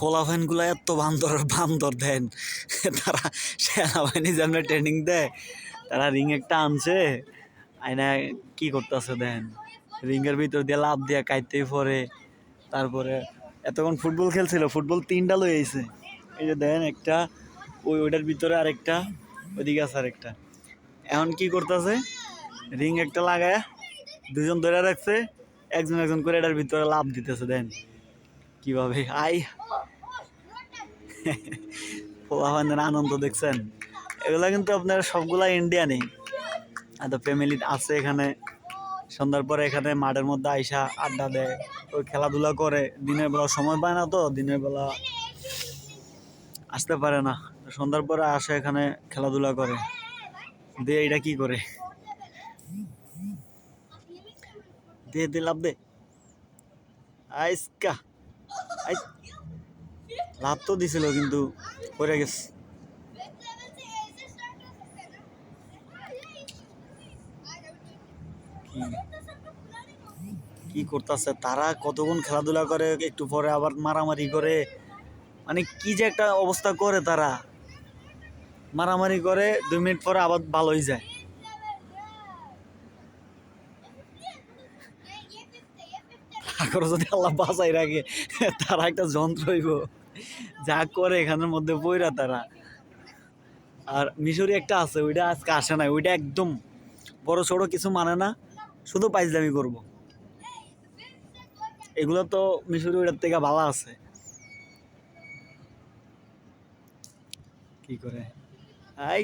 ফলাফাইনগুলো এত বান্দর বান্দর দেন তারা সেনাবাহিনী যেমন ট্রেনিং দেয়, তারা রিং একটা আনছে। আইনা কি করতেছে দেন? রিংয়ের ভিতর দিয়ে লাভ দিয়ে কাইতেই পরে তারপরে এতক্ষণ ফুটবল খেলছিল, ফুটবল তিনটা লই আইছে। এই যে দেন একটা, ওই ওইটার ভিতরে আরেকটা, ওইদিকে আছে আরেকটা। এখন কি করতেছে? রিং একটা লাগায় দুজন ধরে রাখছে, একজন একজন করে এটার ভিতরে লাভ দিতেছে দেন। কীভাবে? আই পোলাপানদের আনন্দ দেখছেন? এগুলা কিন্তু আপনার সবগুলা ইন্ডিয়ানই। এত ফ্যামিলি আছে এখানে। সন্ধ্যার পরে এখানে মাঠের মধ্যে আইসা আড্ডা দেয়, ওই খেলাধুলা করে। দিনের বেলা সময় পায় না তো, দিনের বেলা আসতে পারে না। সন্ধ্যার পরে আসে এখানে খেলাধুলা করে। দিয়ে এটা কি করে? দে দে, লাভ দে। আইসকা। আই লাভ তো দিছিল, কিন্তু পড়ে গেছে। কি করতেছে? তারা কতক্ষণ খেলাধুলা করে, একটু পরে আবার মারামারি করে। মানে কি যে একটা অবস্থা করে তারা। মারামারি করে, দুই মিনিট পরে আবার ভালো হয়ে যায়। তারপরে যদি আল্লাহ বাঁচাই রাখে, তারা একটা যন্ত্র হইব। যা করে এখানের মধ্যে বইরা তারা। আর মিশরি একটা আছে, ওইটা আজকে আসে না ওইটা একদম বড় ছোট কিছু মানে না, শুধু পাইজলামি করব। এগুলো তো মিশরি ওইটার থেকে ভালো আছে। কি করে? আই।